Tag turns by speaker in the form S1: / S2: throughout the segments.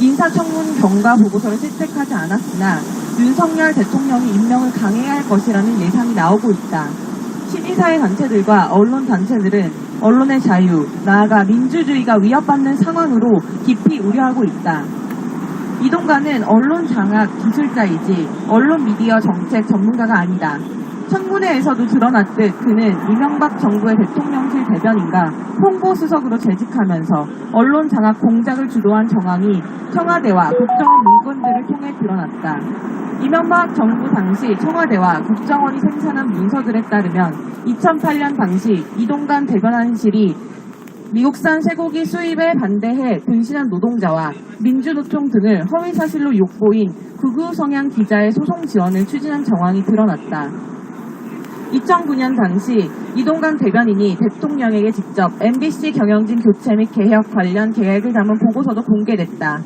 S1: 인사청문 경과 보고서를 채택하지 않았으나 윤석열 대통령이 임명을 강행해야 할 것이라는 예상이 나오고 있다. 시민사회 단체들과 언론 단체들은 언론의 자유, 나아가 민주주의가 위협받는 상황으로 깊이 우려하고 있다. 이동관은 언론 장악 기술자이지 언론 미디어 정책 전문가가 아니다. 청문회에서도 드러났듯 그는 이명박 정부의 대통령실 대변인과 홍보수석으로 재직하면서 언론 장악 공작을 주도한 정황이 청와대와 국정원 문건들을 통해 드러났다. 이명박 정부 당시 청와대와 국정원이 생산한 문서들에 따르면 2008년 당시 이동관 대변인실이 미국산 쇠고기 수입에 반대해 분신한 노동자와 민주노총 등을 허위사실로 욕보인 극우 성향 기자의 소송 지원을 추진한 정황이 드러났다. 2009년 당시 이동관 대변인이 대통령에게 직접 MBC 경영진 교체 및 개혁 관련 계획을 담은 보고서도 공개됐다.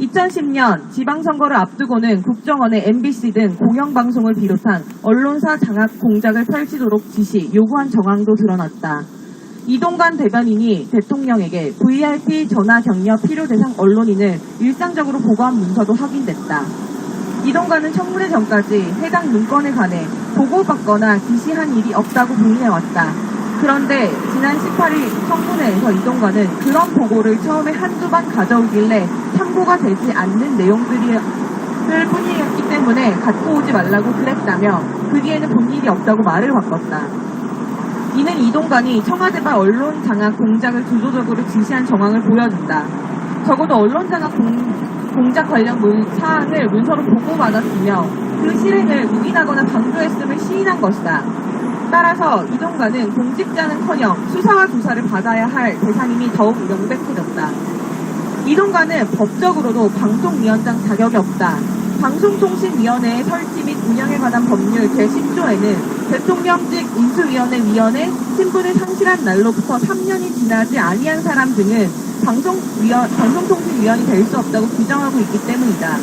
S1: 2010년 지방선거를 앞두고는 국정원의 MBC 등 공영방송을 비롯한 언론사 장악 공작을 펼치도록 지시, 요구한 정황도 드러났다. 이동관 대변인이 대통령에게 VIP 전화 격려 필요 대상 언론인을 일상적으로 보고한 문서도 확인됐다. 이동관은 청문회 전까지 해당 문건에 관해 보고받거나 지시한 일이 없다고 부인해왔다. 그런데 지난 18일 청문회에서 이동관은 그런 보고를 처음에 한두 번 가져오길래 참고가 되지 않는 내용들을 뿐이었기 때문에 갖고 오지 말라고 그랬다며 그 뒤에는 본 일이 없다고 말을 바꿨다. 이는 이동관이 청와대와 언론 장악 공작을 주도적으로 지시한 정황을 보여준다. 적어도 언론 장악 공, 공작 관련 문, 사안을 문서로 보고받았으며 그 실행을 묵인하거나 강조했음을 시인한 것이다. 따라서 이동관은 공직자는커녕 수사와 조사를 받아야 할 대상임이 더욱 명백해졌다. 이동관은 법적으로도 방송위원장 자격이 없다. 방송통신위원회의 설치 및 운영에 관한 법률 제10조에는 대통령직 인수위원회 위원회 신분을 상실한 날로부터 3년이 지나지 아니한 사람 등은 방송위원, 방송통신위원이 될 수 없다고 규정하고 있기 때문이다.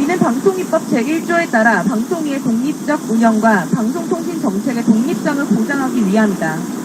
S1: 이는 방송입법 제1조에 따라 방송위의 독립적 운영과 방송통신 정책의 독립성을 보장하기 위함이다.